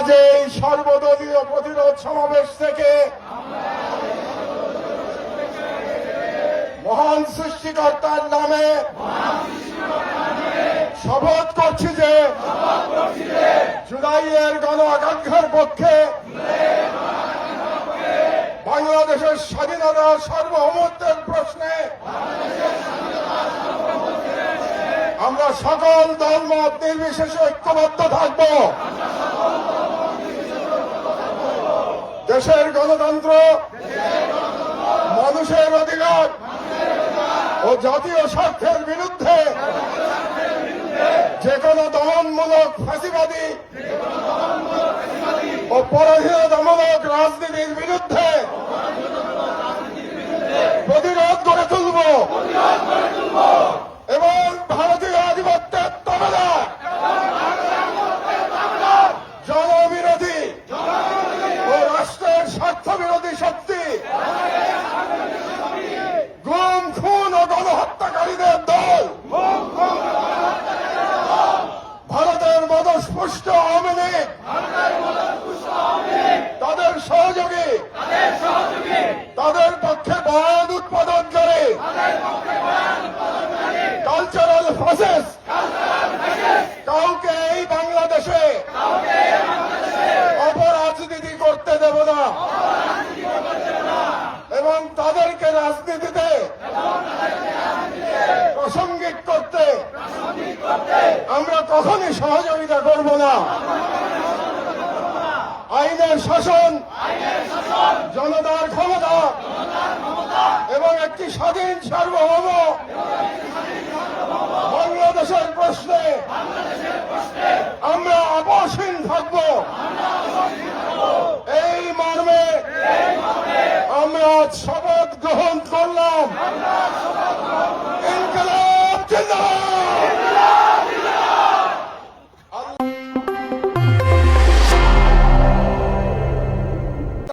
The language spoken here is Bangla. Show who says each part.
Speaker 1: আজ এই সর্বদলীয় প্রতিরোধ সমাবেশ থেকে মহান সৃষ্টিকর্তার নামে শপথ করছি যে জুলাইয়ের গণ আকাঙ্ক্ষার পক্ষে বাংলাদেশের স্বাধীনতা সার্বভৌমত্বের প্রশ্নে আমরা সকল দলমত নির্বিশেষে ঐক্যবদ্ধ থাকব। দেশের গণতন্ত্র, মানুষের অধিকার ও জাতীয় স্বার্থের বিরুদ্ধে যে কোনো দমনমূলক ফাঁসিবাদী ও পরাধীনতামূলক রাজনীতির বিরুদ্ধে মদস্পুষ্ট আওয়ামী তাদের সহযোগী। তাদের পক্ষে বয়ান উৎপাদনকারী কালচারাল প্রসেস কাউকে এই বাংলাদেশে অপরাজনীতি করতে দেব না। এবং তাদেরকে রাজনীতিতে প্রাসঙ্গিক কখনই সহযোগিতা করব না। আইনের শাসন, জনতার ক্ষমতা এবং একটি স্বাধীন সার্বভৌম বাংলাদেশের প্রশ্নে আমরা আপসহীন থাকব। এই মর্মে আমরা আজ